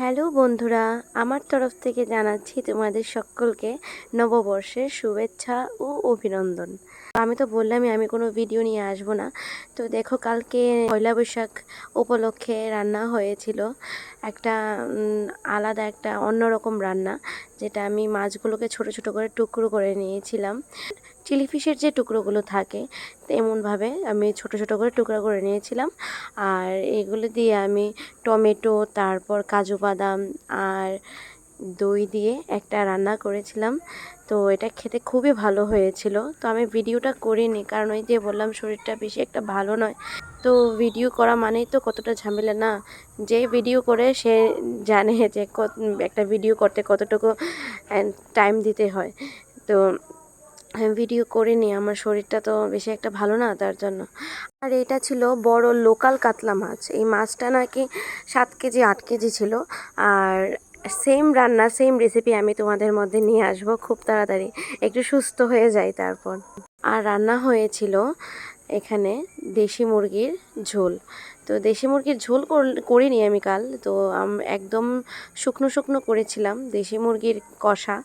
Hello বন্ধুরা, আমার তরফ থেকে জানাচ্ছি তোমাদের সকলকে নববর্ষের শুভেচ্ছা ও অভিনন্দন। আমি তো বললামই আমি কোনো ভিডিও নিয়ে আসব না। তো দেখো কালকে পয়লা বৈশাখ উপলক্ষে রান্না হয়েছিল একটা আলাদা একটা অন্যরকম রান্না, যেটা আমি মাছগুলোকে ছোট ছোট করে টুকরো করে নিয়েছিলাম। চিলি ফিশের যে টুকরোগুলো থাকে, তেমনভাবে আমি ছোট ছোট করে টুকরা করে নিয়েছিলাম। আর এগুলো দিয়ে আমি টমেটো, তারপর কাজু বাদাম আর দই দিয়ে একটা রান্না করেছিলাম। তো এটা খেতে খুবই ভালো হয়েছিল। তো আমি ভিডিওটা করিনি, কারণ ওই যে বললাম শরীরটা বেশি একটা ভালো নয়। তো ভিডিও করা মানেই তো কতটা ঝামেলা না। যে ভিডিও করে সে জানে যে একটা ভিডিও করতে কতটুকু টাইম দিতে হয়। তো ভিডিও করিনি, আমার শরীরটা তো বেশি একটা ভালো না তার জন্য। আর এটা ছিল বড় লোকাল কাতলা মাছ। এই মাছটা নাকি সাত কেজি, আট কেজি ছিল। আর সেম রান্না সেম রেসিপি আমি তোমাদের মধ্যে নিয়ে আসব খুব তাড়াতাড়ি। একটু সুস্থ হয়ে যাই তারপর। আর রান্না হয়েছিল এখানে দেশি মুরগির ঝোল। তো দেশি মুরগির ঝোল করিনি আমি কাল। তো একদম শুকনো শুকনো করেছিলাম দেশি মুরগির কষা।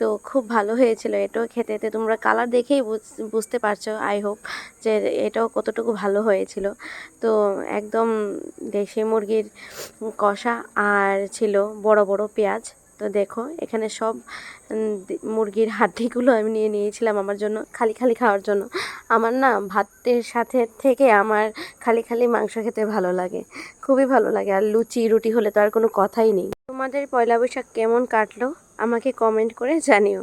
তো খুব ভালো হয়েছিল এটাও খেতে। তো তোমরা কালার দেখেই বুঝ- বুঝতে পারছ আই হোপ যে এটাও কতটুকু ভালো হয়েছিল। তো একদম দেশি মুরগির কষা আর ছিল বড় বড় পেঁয়াজ। তো দেখো, এখানে সব মুরগির হাড্ডিগুলো আমি নিয়ে নিয়েছিলাম আমার জন্য, খালি খালি খাওয়ার জন্য। আমার না ভাতের সাথে থেকে আমার খালি খালি মাংস খেতে ভালো লাগে, খুবই ভালো লাগে। আর লুচি, রুটি হলে তো আর কোনো কথাই নেই। তোমাদের পয়লা বৈশাখ কেমন কাটলো? আমাকে কমেন্ট করে জানিও।